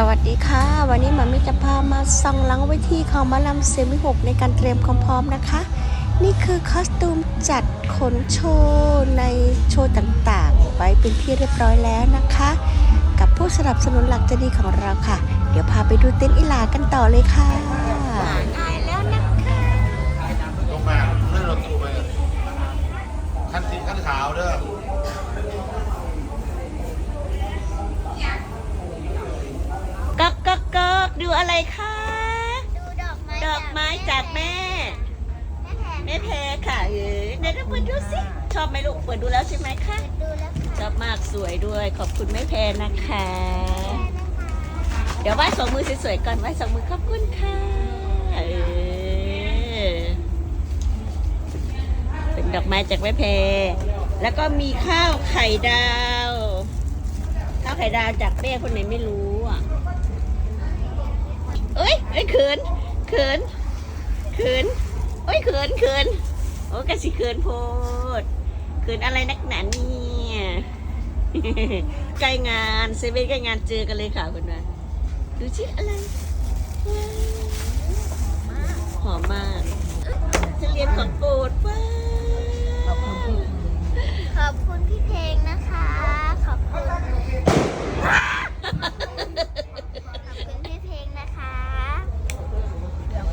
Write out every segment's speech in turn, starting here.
สวัสดีค่ะ วันนี้มามิจะพามาส่องหลังไวทีของมาลำเซมิหกในการเตรียมความพร้อมนะคะ นี่คือคอสตูมจัดขนโชว์ในโชว์ต่างๆ ไว้เป็นที่เรียบร้อยแล้วนะคะ กับผู้สนับสนุนหลักจะดีของเราค่ะ เดี๋ยวพาไปดูเต้นท์อิหลากันต่อเลยค่ะ เออไหนเราเปิดดูสิชอบไหมลูกเปิดดูแล้วใช่ไหมคะดูแล้วชค่ะอบมากสวยด้วย ขอบคุณแม่แพรนะคะ เดี๋ยวไหว้สองมือสวยๆก่อนไหว้สองมือขอบคุณค่ะเออเป็นดอกไม้จากแม่แพรแล้วก็มีข้าวไข่ดาว ข้าวไข่ดาวจากแม่คนไหนไม่รู้อะเอ้ยเอ้ยเขินเขินเขินเอ้ยเขินเขิน โอ้กะสิเขินโพดเขินอะไรนักหนาเนี่ยใกล้งานเซเว่นใกล้งานเจอกันเลยค่ะคุณแม่ดูชิอะไรว้าวหอมมากจะเรียนของโปรดว้าวขอบคุณพี่เพลงนะคะ ขอบคุณขอบคุณพี่เพลงนะคะ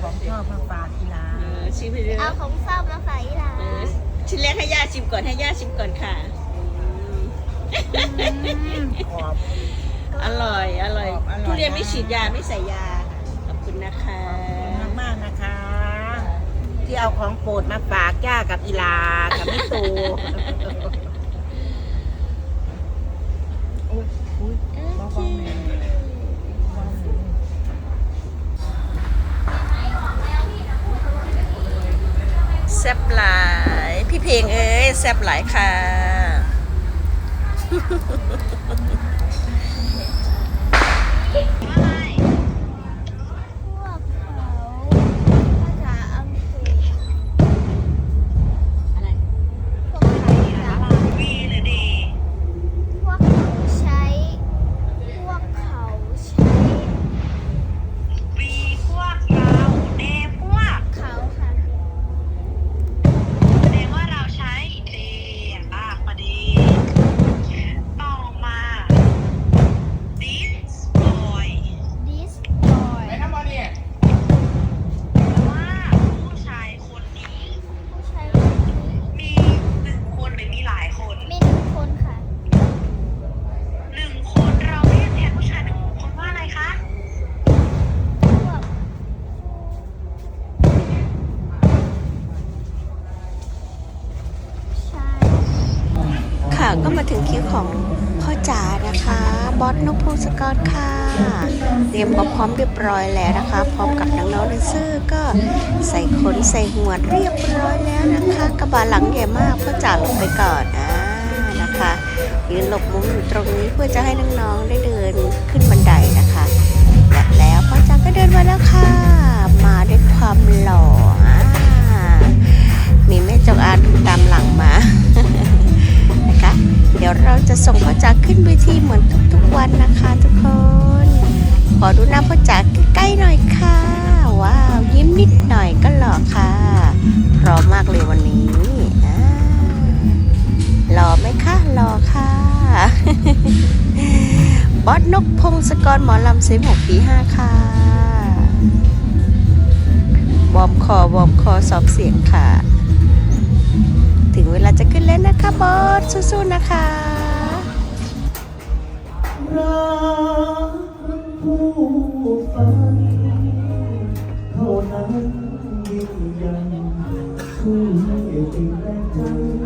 ของชอบมาฝากกีฬา ชิมไปเลย เอาของชอบมาฝากอีหลาเออชิ้นแรกให้ย่าชิมก่อนให้ย่าชิมก่อนค่ะอืมขอบ อร่อยอร่อยอร่อยทุเรียนไม่นะฉีดยาไม่ใส่ยาค่ะขอบคุณนะคะมากๆนะคะ ที่เอาของโปรดมาฝากย่ากับอีลากับมิตู ซ่บหลาย พี่เพลงเอ้ยแซ่บหลายค่ะพ ก็มาถึงคิวของพ่อจ๋านะคะ บอสนพพงศกรค่ะ เตรียมควาพร้อมเรียบร้อยแล้วนะคะ พร้อมกับน้องๆแดนเซอร์ก็ใส่ขนใส่หัวเรียบร้อยแล้วนะคะ กระบะหลังใหญ่มากพ่อจ๋าลงไปก่อนอ่านะคะยืนหลบมุมอยู่ตรงนี้เพื่อจะให้น้องๆได้เดินขึ้นบันไดนะคะและแล้วพ่อจ๋าก็เดินมาแล้วค่ะ มาด้วยความหล่อมีแม่จงอางตามหลังมา เดี๋ยวเราจะส่งพ่อจ๋าขึ้นเวทีเหมือนทุกๆวันนะคะทุกคน ขอดูหน้าพ่อจ๋าใกล้ๆหน่อยค่ะ ว้าว ยิ้มนิดหน่อยก็หล่อค่ะ พร้อมมากเลยวันนี้หล่อไหมคะหล่อค่ะบอสนกพงศกรหมอลำเซมหกปีห้าค่ะวอมคอวอมคอสอบเสียงค่ะ งเวลาจะขึ้นเล่นนะคะบอสสู้ๆนะคะรักผู้ฟังเท่านั้นยิ่งใหญ่ช่วยให้ติดแรงใจ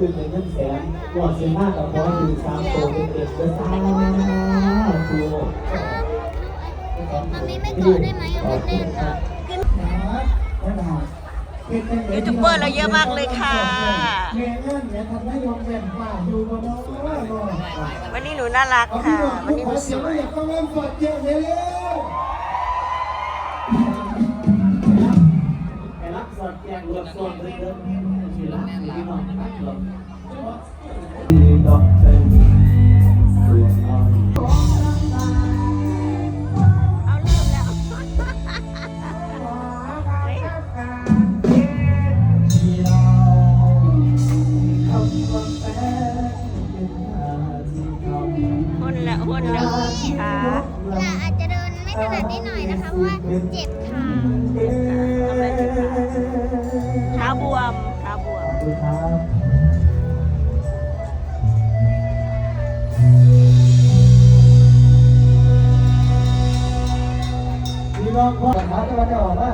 งินคืนมากคืนเป็นเงินแสนกอดเสียหน้ากับพออยู่สามโตเป็นเด็กจะสร้างครูมันไม่ไม่กอดได้ไหมอะมันแน่นอะยูทูบเบอร์เราเยอะมากเลยค่ะมันนี้หนูน่ารักค่ะ วันนี้หนูสวยอยากต้องเล่นสดเยอะเลยไปรับสดแจกรวมส่วนเดิมๆที่รักที่น้อ ฮุ่นแล้วหุ่นแล้วค่ะแต่อาจจะเดินไม่ถนัดนิดหน่อยนะคะ เพราะว่าเจ็บ พ่อขาจะออกว่า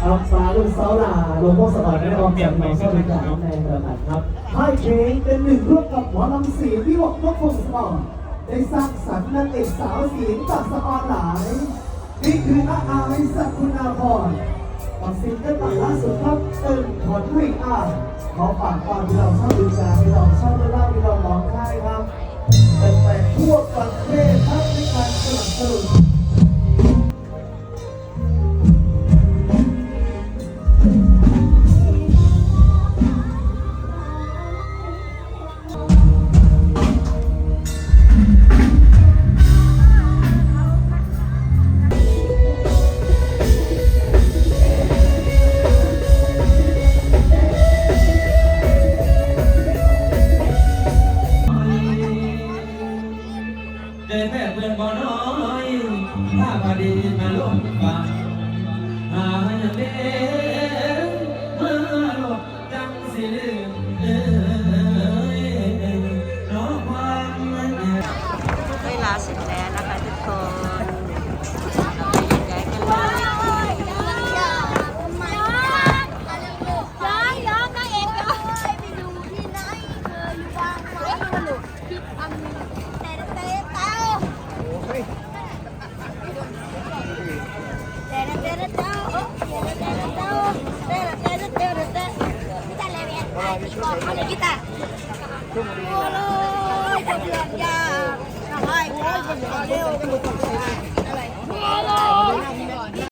เอาปลาลูกเสาหลาหลวงพ่อสวัสดิ์ได้ออกจากหนองเสาหลาน้องแนงประหัดครับให้เคงเป็นหนึ่งร่วมกับหมอลำสีที่วกนกพงศกรได้สร้างสรรค์นางเอกสาวสีจากสะออนหลายนี่คืออาอายสักคุณาพรกับสิ่งที่ตัดล่าสุดครับเอิญผลให้อ่าขอฝากความที่เราชอบดูจาที่เราชอบเล่าที่เราร้องไห้ครับเป็นแต่ทั่วประเทศครับในการสนับสนุน